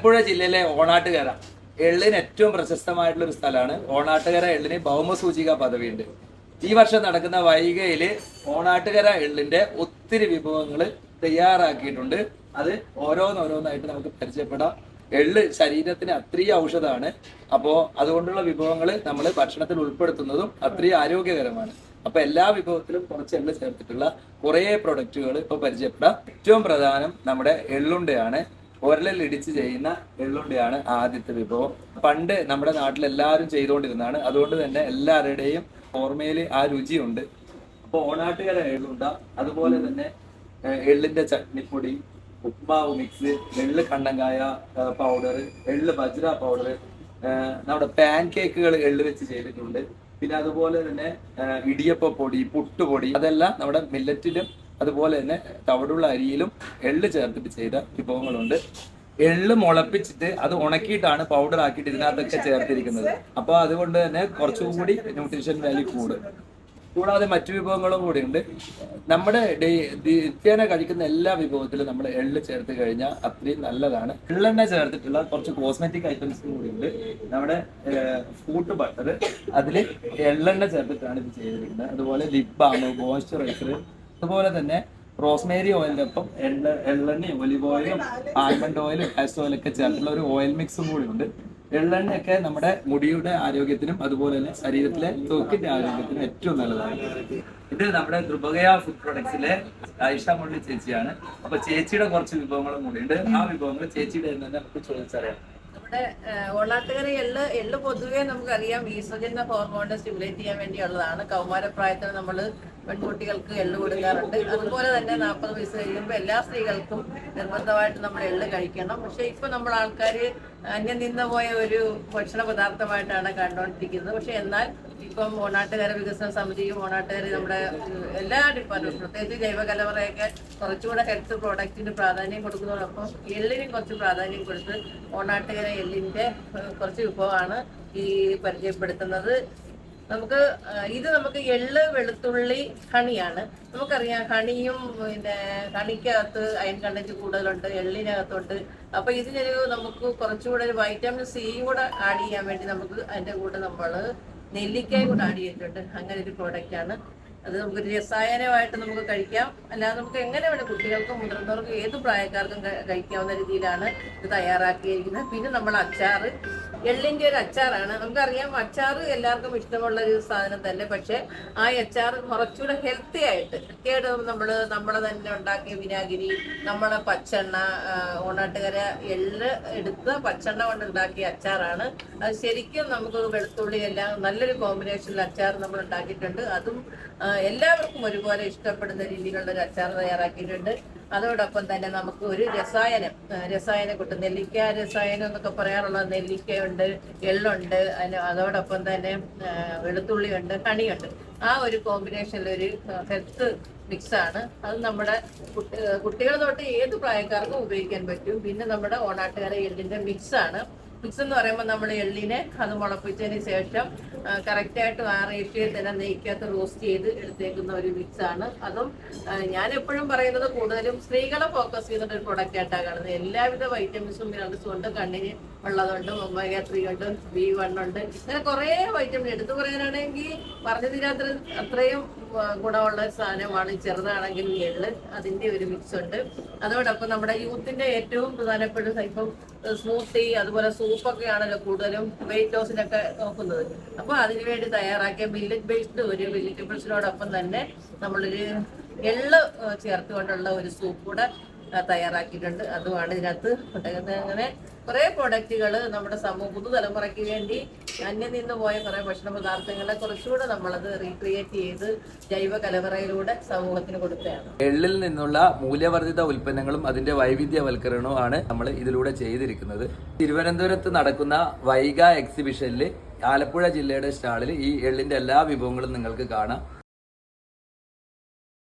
ആലപ്പുഴ ജില്ലയിലെ ഓണാട്ടുകര എള്ളിന് ഏറ്റവും പ്രശസ്തമായിട്ടുള്ള ഒരു സ്ഥലമാണ്. ഓണാട്ടുകര എള്ളിന് ഭൗമസൂചിക പദവിയുണ്ട്. ഈ വർഷം നടക്കുന്ന വൈകയിൽ ഓണാട്ടുകര എള്ളിന്റെ ഒത്തിരി വിഭവങ്ങൾ തയ്യാറാക്കിയിട്ടുണ്ട്. അത് ഓരോന്നോരോന്നായിട്ട് നമുക്ക് പരിചയപ്പെടാം. എള്ള് ശരീരത്തിന് അത്രയും ഔഷധമാണ്. അപ്പോൾ അതുകൊണ്ടുള്ള വിഭവങ്ങൾ നമ്മൾ ഭക്ഷണത്തിൽ ഉൾപ്പെടുത്തുന്നതും അത്രയും ആരോഗ്യകരമാണ്. അപ്പൊ എല്ലാ വിഭവത്തിലും കുറച്ച് എള്ള് ചേർത്തിട്ടുള്ള കുറേ പ്രൊഡക്റ്റുകൾ ഇപ്പൊ പരിചയപ്പെടാം. ഏറ്റവും പ്രധാനം നമ്മുടെ എള്ളുണ്ടയാണ്. ഉരലിൽ ഇടിച്ച് ചെയ്യുന്ന എള്ളുണ്ടിയാണ് ആദ്യത്തെ വിഭവം. പണ്ട് നമ്മുടെ നാട്ടിൽ എല്ലാവരും ചെയ്തുകൊണ്ടിരുന്നതാണ്. അതുകൊണ്ട് തന്നെ എല്ലാവരുടെയും ഓർമ്മയിൽ ആ രുചിയുണ്ട്. അപ്പോൾ ഓണാട്ടുകര എള്ളുണ്ട അതുപോലെ തന്നെ എള്ളിന്റെ ചട്നിപ്പൊടി ഉപ്മാവ് മിക്സ് എള്ള് കണ്ണങ്കായ പൗഡർ എള്ള് ബജ്ര പൗഡർ നമ്മുടെ പാൻ കേക്കുകൾ എള്ള് വെച്ച് ചെയ്തിട്ടുണ്ട്. പിന്നെ അതുപോലെ തന്നെ ഇടിയപ്പ പൊടി പുട്ടുപൊടി അതെല്ലാം നമ്മുടെ മില്ലറ്റിലും അതുപോലെ തന്നെ തവിടുള്ള അരിയിലും എള്ള് ചേർത്തിട്ട് ചെയ്ത വിഭവങ്ങളുണ്ട്. എള്ള് മുളപ്പിച്ചിട്ട് അത് ഉണക്കിയിട്ടാണ് പൗഡർ ആക്കിയിട്ട് ഇതിനകത്തൊക്കെ ചേർത്തിരിക്കുന്നത്. അപ്പോൾ അതുകൊണ്ട് തന്നെ കുറച്ചുകൂടി ന്യൂട്രീഷൻ വാല്യൂ കൂടും. കൂടാതെ മറ്റു വിഭവങ്ങളും കൂടി ഉണ്ട്. നമ്മുടെ നിത്യേന കഴിക്കുന്ന എല്ലാ വിഭവത്തിലും നമ്മൾ എള്ള് ചേർത്ത് കഴിഞ്ഞാൽ അത്രയും നല്ലതാണ്. എള്ളെണ്ണ ചേർത്തിട്ടുള്ള കുറച്ച് കോസ്മെറ്റിക് ഐറ്റംസും കൂടി ഉണ്ട്. നമ്മുടെ ഫ്രൂട്ട് ബട്ടർ അതിൽ എള്ളെണ്ണ ചേർത്തിട്ടാണ് ഇത് ചെയ്തിരിക്കുന്നത്. അതുപോലെ ലിപ് മോയ്സ്ചറൈസർ അതുപോലെ തന്നെ റോസ്മേരി ഓയിലിന്റെ ഒപ്പം എള്ള എള്ളെണ്ണയും ഒലിവ് ഓയിലും ആൽമണ്ട് ഓയിലും കാസ്റ്റർ ഓയിലൊക്കെ ചേർത്തുള്ള ഒരു ഓയിൽ മിക്സും കൂടി ഉണ്ട്. എള്ളെണ്ണയൊക്കെ നമ്മുടെ മുടിയുടെ ആരോഗ്യത്തിനും അതുപോലെ തന്നെ ശരീരത്തിലെ ത്വക്കിന്റെ ആരോഗ്യത്തിനും ഏറ്റവും നല്ലതാണ്. ഇത് നമ്മുടെ ദ്രുപകയ ഫുഡ് പ്രൊഡക്ട്സിലെ ആയിഷ മുള്ളി ചേച്ചിയാണ്. അപ്പൊ ചേച്ചിയുടെ കുറച്ച് വിഭവങ്ങളും കൂടി ഉണ്ട്. ആ വിഭവങ്ങൾ ചേച്ചിയുടെ തന്നെ നമുക്ക് ചോദിച്ചറിയാം. നമ്മുടെ ഓളാട്ടുകര എള്ള് എള്ള് പൊതുവേ നമുക്കറിയാം ഈസ്ട്രജന്റെ ഹോർമോണിനെ സ്റ്റിമുലേറ്റ് ചെയ്യാൻ വേണ്ടിയുള്ളതാണ്. കൗമാരപ്രായത്തിൽ നമ്മൾ പെൺകുട്ടികൾക്ക് എള്ള് കൊടുക്കാറുണ്ട്. അതുപോലെ തന്നെ നാൽപ്പത് വയസ്സ് കഴിയുമ്പോൾ എല്ലാ സ്ത്രീകൾക്കും നിർബന്ധമായിട്ട് നമ്മൾ എള്ള് കഴിക്കണം. പക്ഷെ ഇപ്പൊ നമ്മൾ ആൾക്കാർ അന്യം നിന്ന് പോയ ഒരു ഭക്ഷണ പദാർത്ഥമായിട്ടാണ് കണ്ടുകൊണ്ടിരിക്കുന്നത് പക്ഷെ എന്നാൽ ഇപ്പം ഓണാട്ടുകര വികസന സമിതിയും ഓണാട്ടുകര നമ്മുടെ എല്ലാ ഡിപ്പാർട്ട്മെന്റും പ്രത്യേകിച്ച് ജൈവകലവറയൊക്കെ കുറച്ചുകൂടെ ഹെൽത്ത് പ്രോഡക്റ്റിന് പ്രാധാന്യം കൊടുക്കുന്നതോടൊപ്പം എള്ളിനും കുറച്ച് പ്രാധാന്യം കൊടുത്ത് ഓണാട്ടുകര എള്ളിന്റെ കുറച്ച് വിഭവമാണ് ഈ പരിചയപ്പെടുത്തുന്നത്. നമുക്ക് ഇത് നമുക്ക് എള്ള് വെളുത്തുള്ളി കണിയാണ് നമുക്കറിയാം കണിയും പിന്നെ ഹണിക്കകത്ത് അയൺ കണ്ടന്റ് കൂടുതലുണ്ട് എള്ളിനകത്തുണ്ട്. അപ്പൊ ഇതിനൊരു നമുക്ക് കുറച്ചുകൂടെ ഒരു വൈറ്റമിൻ സിയും കൂടെ ആഡ് ചെയ്യാൻ വേണ്ടി നമുക്ക് അതിന്റെ കൂടെ നമ്മൾ നെല്ലിക്കയും കൂടെ ആഡ് ചെയ്തിട്ടുണ്ട്. അങ്ങനെ ഒരു പ്രോഡക്റ്റ് ആണ്. അത് നമുക്ക് രസായനമായിട്ട് നമുക്ക് കഴിക്കാം. അല്ലാതെ നമുക്ക് എങ്ങനെ വേണം കുട്ടികൾക്കും മുതിർന്നവർക്കും ഏത് പ്രായക്കാർക്കും കഴിക്കാവുന്ന രീതിയിലാണ് ഇത് തയ്യാറാക്കിയിരിക്കുന്നത്. പിന്നെ നമ്മൾ അച്ചാർ എള്ളിന്റെ ഒരു അച്ചാറാണ്. നമുക്കറിയാം അച്ചാർ എല്ലാവർക്കും ഇഷ്ടമുള്ള ഒരു സാധനം തന്നെ. പക്ഷെ ആ അച്ചാർ കുറച്ചുകൂടെ ഹെൽത്തി ആയിട്ട് കേട് നമ്മൾ നമ്മൾ തന്നെ ഉണ്ടാക്കിയ വിനാഗിരി നമ്മളെ പച്ചെണ്ണ ഓണാട്ടുകര എള്ള് എടുത്ത് പച്ചെണ്ണ കൊണ്ട് ഉണ്ടാക്കിയ അച്ചാറാണ്. അത് ശരിക്കും നമുക്ക് വെളുത്തുള്ളി എല്ലാം നല്ലൊരു കോമ്പിനേഷനിൽ അച്ചാർ നമ്മൾ ഉണ്ടാക്കിയിട്ടുണ്ട്. അതും എല്ലാവർക്കും ഒരുപോലെ ഇഷ്ടപ്പെടുന്ന രീതിയിലുള്ള ഒരു അച്ചാർ തയ്യാറാക്കിയിട്ടുണ്ട്. അതോടൊപ്പം തന്നെ നമുക്ക് ഒരു രസായനം രസായനം കിട്ടും നെല്ലിക്ക രസായനം എന്നൊക്കെ പറയാറുള്ള നെല്ലിക്കയുണ്ട് എള്ളുണ്ട് അതോടൊപ്പം തന്നെ വെളുത്തുള്ളിയുണ്ട് കണിയുണ്ട്. ആ ഒരു കോമ്പിനേഷനിൽ ഒരു ഹെൽത്ത് മിക്സാണ് അത് നമ്മുടെ കുട്ടി- കുട്ടികൾ തൊട്ട് ഏത് പ്രായക്കാർക്കും ഉപയോഗിക്കാൻ പറ്റും. പിന്നെ നമ്മുടെ ഓണാട്ടുകര എള്ളിന്റെ മിക്സാണ് മിക്സ് എന്ന് പറയുമ്പോൾ നമ്മൾ എള്ളിനെ അത് മുളപ്പിച്ചതിന് ശേഷം കറക്റ്റായിട്ട് ആ റേഷ്യോയിൽ തന്നെ നെയ്ക്കകത്ത് റോസ്റ്റ് ചെയ്ത് എടുത്തേക്കുന്ന ഒരു മിക്സ് ആണ് അതും ഞാൻ എപ്പോഴും പറയുന്നത് കൂടുതലും സ്ത്രീകളെ ഫോക്കസ് ചെയ്യുന്ന ഒരു പ്രൊഡക്റ്റ് ആയിട്ടാണ് കാണുന്നത്. എല്ലാവിധ വൈറ്റമിൻസും മിനറൽസും ഉണ്ട് കണ്ണിന്. ഉള്ളതുണ്ട് ഒമേഗ ത്രീ ഉണ്ട് ബി വൺ ഉണ്ട്. അങ്ങനെ കുറേ വൈറ്റമിൻ എടുത്തു പറയാനാണെങ്കിൽ പറഞ്ഞു തീരാത്ത അത്രയും ഗുണമുള്ള സാധനമാണ്. ചെറുതാണെങ്കിൽ എള്ള് അതിന്റെ ഒരു മിക്സ് ഉണ്ട്. അതോടൊപ്പം നമ്മുടെ യൂത്തിന്റെ ഏറ്റവും പ്രധാനപ്പെട്ട ഇപ്പം സ്മൂത്തി അതുപോലെ സൂപ്പൊക്കെ ആണല്ലോ കൂടുതലും വെയിറ്റ് ലോസിനൊക്കെ നോക്കുന്നത്. അപ്പോൾ അതിനു വേണ്ടി തയ്യാറാക്കിയ മില്ലറ്റ് ബേസ്ഡ് ഒരു വെജിറ്റബിൾസിനോടൊപ്പം തന്നെ നമ്മളൊരു എള്ള് ആ, ചേർത്തുകൊണ്ടുള്ള ഒരു സൂപ്പ് കൂടെ തയ്യാറാക്കിയിട്ടുണ്ട്. അതുമാണ് ഇതിനകത്ത് അങ്ങനെ കുറേ പ്രൊഡക്റ്റുകൾ നമ്മുടെ സമൂഹ പുതുതലമുറയ്ക്ക് വേണ്ടി അന്യം നിന്ന് പോയ കുറേ ഭക്ഷണ പദാർത്ഥങ്ങളെ കുറച്ചുകൂടെ നമ്മളത് റീക്രിയേറ്റ് ചെയ്ത് ജൈവ കലവറയിലൂടെ സമൂഹത്തിന് കൊടുത്തതാണ് എള്ളിൽ നിന്നുള്ള മൂല്യവർദ്ധിത ഉൽപ്പന്നങ്ങളും അതിന്റെ വൈവിധ്യവൽക്കരണവും ആണ് നമ്മൾ ഇതിലൂടെ ചെയ്തിരിക്കുന്നത്. തിരുവനന്തപുരത്ത് നടക്കുന്ന വൈഗ എക്സിബിഷനിൽ ആലപ്പുഴ ജില്ലയുടെ സ്റ്റാളിൽ ഈ എള്ളിന്റെ എല്ലാ വിഭവങ്ങളും നിങ്ങൾക്ക് കാണാം.